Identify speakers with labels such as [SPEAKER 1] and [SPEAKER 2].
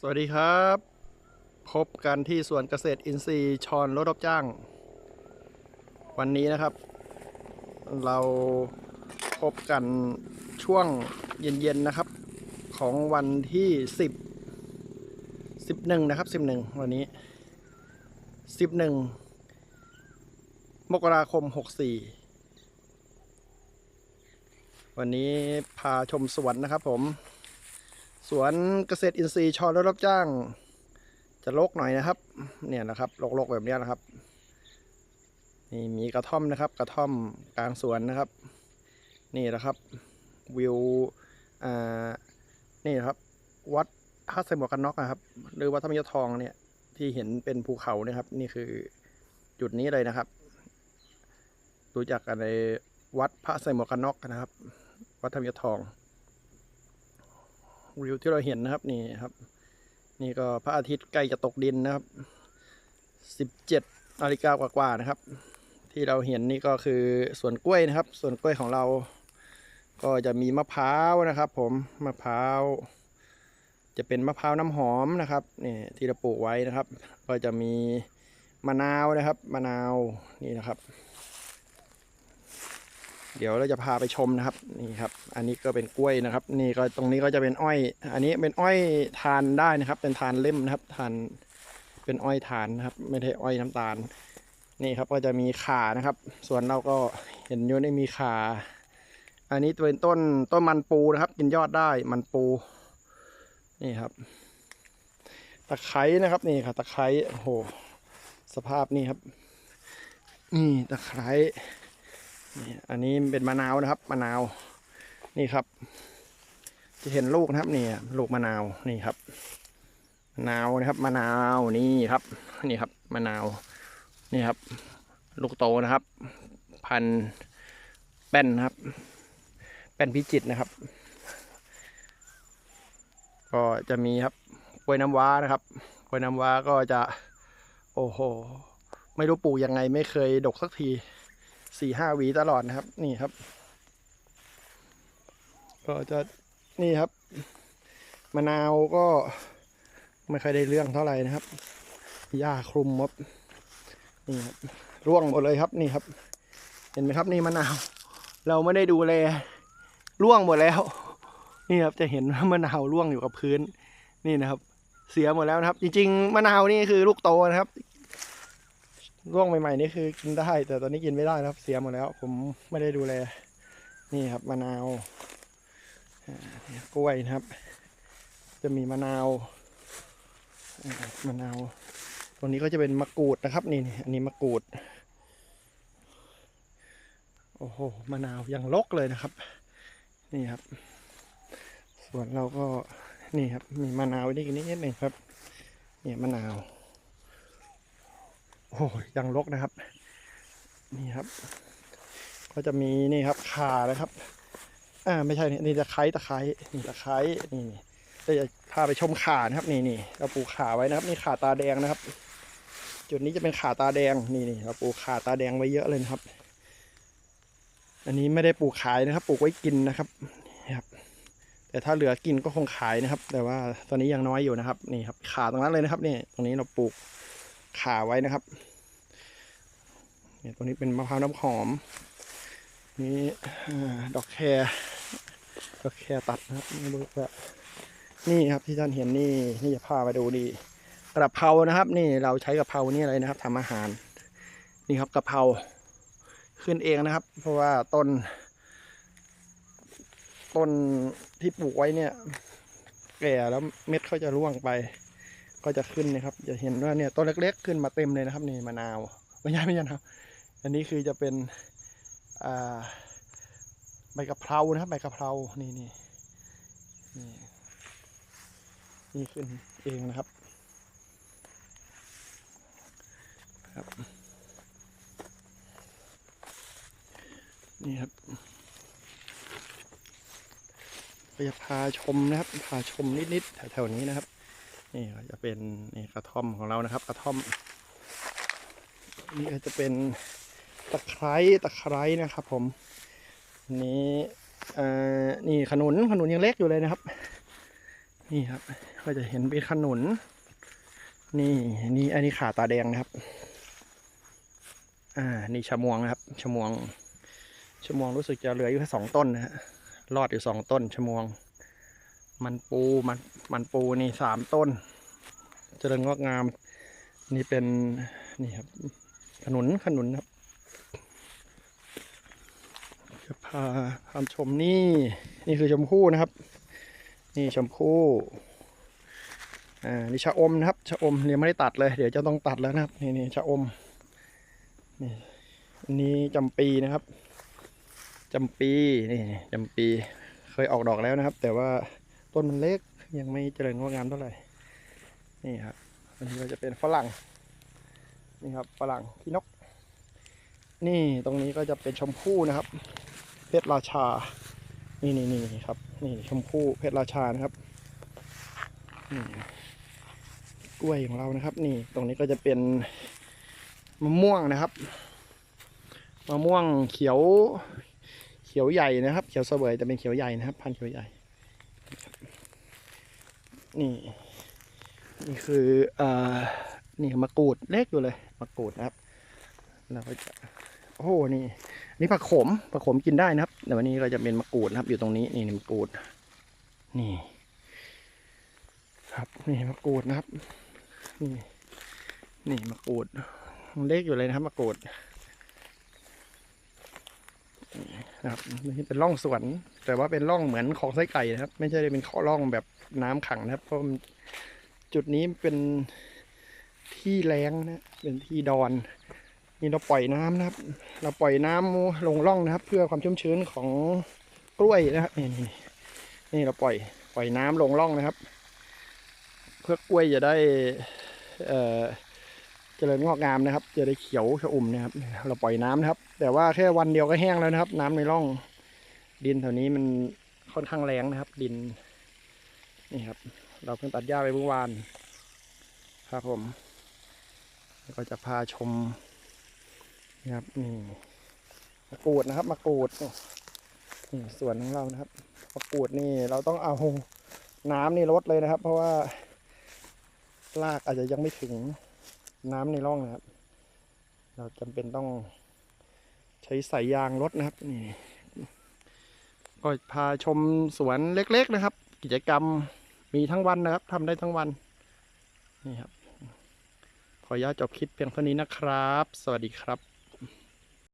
[SPEAKER 1] สวัสดีครับ พบกันที่สวนเกษตรอินทรีย์ชอนรถรับจ้าง วันนี้นะครับ เราพบกันช่วงเย็นๆนะครับ ของวันที่ 10 11 นะครับ 11 วันนี้ 11 มกราคม 64 วันนี้พาชมสวนนะครับผม สวนเกษตรอินทรีย์ชอรถรับจ้าง จะรกหน่อยนะครับ เนี่ยนะครับรกๆแบบนี้นะครับนี่มีกระท่อมนะครับ กระท่อมกลางสวนนะครับ นี่นะครับวิวอ่านี่นครับวัดท่าใส่หมวกกันน็อกนะครับ หรือวัดธรรมยทองเนี่ยที่เห็นเป็นภูเขาเนี่ยครับ นี่คือจุดนี้เลยนะครับ รู้จักกันในวัดพระใส่หมวกกันน็อกนะครับ วัดธรรมยทอง วิวที่เราเห็นนะครับนี่ครับ นี่ก็พระอาทิตย์ใกล้จะตกดินนะครับ17นาฬิกากว่าๆนะครับ ที่เราเห็นนี่ก็คือสวนกล้วยนะครับสวนกล้วยของเรา ก็จะมีมะพร้าวนะครับ ผมมะพร้าว จะเป็นมะพร้าวน้ำหอมนะครับนี่ที่เราปลูกไว้นะครับ ก็จะมีมะนาวนะครับมะนาวนี่นะครับ เดี๋ยวเราจะพาไปชมนะครับนี่ครับ อันนี้ก็เป็นกล้วยนะครับ นี่ก็ตรงนี้ก็จะเป็นอ้อย อันนี้เป็นอ้อยทานได้นะครับ เป็นทานเล่มนะครับทานเป็นอ้อยทานนะครับ ไม่ได้อ้อยน้ำตาล นี่ครับก็จะมีขานะครับ ส่วนเราก็เห็นอยู่ในมีขา อันนี้เป็นต้นต้นมันปูนะครับ กินยอดได้มันปู นี่ครับ ตะไคร้นะครับนี่ครับตะไคร้โอ้โหสภาพนี่ครับ นี่ตะไคร้ นี่อันนี้เป็นมะนาวนะครับมะนาว นี่ครับ จะเห็นลูกนะครับนี่ลูกมะนาวนี่ครับมะนาวนะครับมะนาวนี่ครับ นี่ครับมะนาวนี่ครับ ลูกโตนะครับ พันแป้นนะครับ แป้นพิจิตนะครับ ก็จะมีครับกล้วยน้ำว้านะครับกล้วยน้ำว้าก็จะ โอ้โห ไม่รู้ปลูกยังไงไม่เคยดกสักที สี่ห้าหวีตลอดนะครับ นี่ครับ ก็จะนี่ครับมะนาวก็ไม่ค่อยได้เรื่องเท่าไหร่นะครับหญ้าคลุมมดนี่ครับร่วงหมดเลยครับนี่ครับ เห็นไหมครับนี่มะนาว เราไม่ได้ดูแลร่วงหมดแล้ว นี่ครับจะเห็นว่ามะนาวร่วงอยู่กับพื้น นี่นะครับ เสียหมดแล้วนะครับ จริง ๆมะนาวนี่คือลูกโตนะครับ ร่วงใหม่ๆนี่คือกินได้ แต่ตอนนี้กินไม่ได้ครับ เสียหมดแล้ว ผมไม่ได้ดูแล นี่ครับมะนาวกล้วยนะครับ จะมีมะนาวมะนาวตรงนี้ก็จะเป็นมะกรูดนะครับ นี่นี่อันนี้มะกรูด โอ้โหมะนาวยังลกเลยนะครับ นี่ครับ ส่วนเราก็นี่ครับ มีมะนาวนี่นิดนิดหนึ่งครับ เนี่ยมะนาว โอ้ยยังรกนะครับ นี่ครับ ก็จะมีนี่ครับขานะครับ อ่าไม่ใช่นี่นี่ตะไคร้ตะไคร้นี่ตะไคร้นี่นี่เราจะพาไปชมขานะครับนี่นี่เราปลูกขาไว้นะครับนี่ขาตาแดงนะครับ จุดนี้จะเป็นขาตาแดงนี่นี่เราปลูกขาตาแดงไว้เยอะเลยนะครับ อันนี้ไม่ได้ปลูกขายนะครับ ปลูกไว้กินนะครับนี่ครับ แต่ถ้าเหลือกินก็คงขายนะครับ แต่ว่าตอนนี้ยังน้อยอยู่นะครับ นี่ครับ ขาตรงนั้นเลยนะครับ นี่ตรงนี้เราปลูก ขาไว้นะครับเนี่ยตัวนี้เป็นมะพร้าวน้ำหอม นี่ดอกแครดอกแครตัดนะครับไม่รู้ว่านี่ครับที่ท่านเห็นนี่นี่จะพามาดูนี่กระเพรานะครับ นี่เราใช้กระเพรานี่อะไรนะครับทำอาหาร นี่ครับกระเพราขึ้นเองนะครับ เพราะว่าต้น ต้นที่ปลูกไว้เนี่ย แก่แล้วเม็ดเขาจะร่วงไป ก็จะขึ้นนะครับจะเห็นว่าเนี่ยต้นเล็กๆ ขึ้นมาเต็มเลยนะครับนี่มะนาวไม่ใช่ไม่ใช่นะครับ อันนี้คือจะเป็นใบกะเพรานะครับใบกะเพรานี่นี่นี่นี่ขึ้นเองนะครับครับนี่ครับก็จะพาชมนะครับพาชมนิดๆแถวๆนี้นะครับ นี่จะเป็นนี่กระท่อมของเรานะครับ กระท่อม นี่ก็จะเป็นตะไคร้ตะไคร้นะครับ ผมอันนี้เอ่อนี่ขนุนขนุนยังเล็กอยู่เลยนะครับ นี่ครับ ก็จะเห็นเป็นขนุน นี่นี่อันนี้ขาตาแดงนะครับ อ่า นี่ชะมวงนะครับชะมวงชะมวงรู้สึกจะเหลืออยู่แค่สองต้นนะฮะรอดอยู่สองต้นชะมวง มันปูมันมันปูนี่สามต้น เจริญงอกงาม นี่เป็นนี่ครับ ขนุนขนุนครับ จะพาพาชมนี่ นี่คือชมพู่นะครับ นี่ชมพู่อ่านี่ชะอมนะครับชะอมยังไม่ได้ตัดเลย เดี๋ยวจะต้องตัดแล้วนะครับ นี่นี่ชะอมนี่อันนี้จำปีนะครับจำปีนี่จำปีเคยออกดอกแล้วนะครับ แต่ว่า ต้นมันเล็กยังไม่เจริญงอกงามเท่าไหร่ นี่ครับอันนี้ก็จะเป็นฝรั่ง นี่ครับฝรั่งพี่นก นี่ตรงนี้ก็จะเป็นชมพู่นะครับ เพชรราชา นี่นี่นี่ครับ นี่ชมพู่เพชรราชานะครับ นี่กล้วยของเรานะครับ นี่ตรงนี้ก็จะเป็นมะม่วงนะครับ มะม่วงเขียว เขียวใหญ่นะครับ เขียวเสวยแต่เป็นเขียวใหญ่นะครับ พันธุ์เขียวใหญ่ นี่ นี่คือเอ่อนี่มะกรูดเล็กอยู่เลยมะกรูดนะครับเราก็จะโอ้โหนี่นี่ผักขมผักขมกินได้นะครับ แต่วันนี้เราจะเป็นมะกรูดนะครับ อยู่ตรงนี้นี่มะกรูด นี่ ครับนี่มะกรูดนะครับ นี่ นี่มะกรูดเล็กอยู่เลยนะครับมะกรูด นี่นะครับนี่เป็นร่องสวน แต่ว่าเป็นร่องเหมือนของไส้ไก่นะครับ ไม่ใช่เป็นข้อร่องแบบน้ำขังนะครับ เพราะจุดนี้เป็นที่แรงนะ เป็นที่ดอน นี่เราปล่อยน้ำนะครับ เราปล่อยน้ำลงร่องนะครับ เพื่อความชุ่มชื้นของกล้วยนะครับนี่นี่นี่เราปล่อยปล่อยน้ำลงร่องนะครับ เพื่อกล้วยจะได้เอ่อเจริญงอกงามนะครับ จะได้เขียวชอุ่มนะครับ เราปล่อยน้ำนะครับ แต่ว่าแค่วันเดียวก็แห้งแล้วนะครับ น้ำในร่อง ดินแถวนี้มันค่อนข้างแรงนะครับ ดิน นี่ครับ เราเพิ่งตัดหญ้าไปเมื่อวานครับผมก็จะพาชมนะครับนี่มะกรูดนะครับมะกรูดนี่สวนของเรานะครับมะกรูดนี่เราต้องเอาน้ำนี่ลดเลยนะครับ เพราะว่า รากอาจจะยังไม่ถึงน้ำในร่องนะครับ เราจำเป็นต้อง ใช้สายยางรถนะครับนี่ก็พาชมสวนเล็ก ๆนะครับ กิจกรรมมีทั้งวันนะครับทำได้ทั้งวันนี่ครับขออนุญาตจบคลิปเพียงเท่านี้นะครับ สวัสดีครับ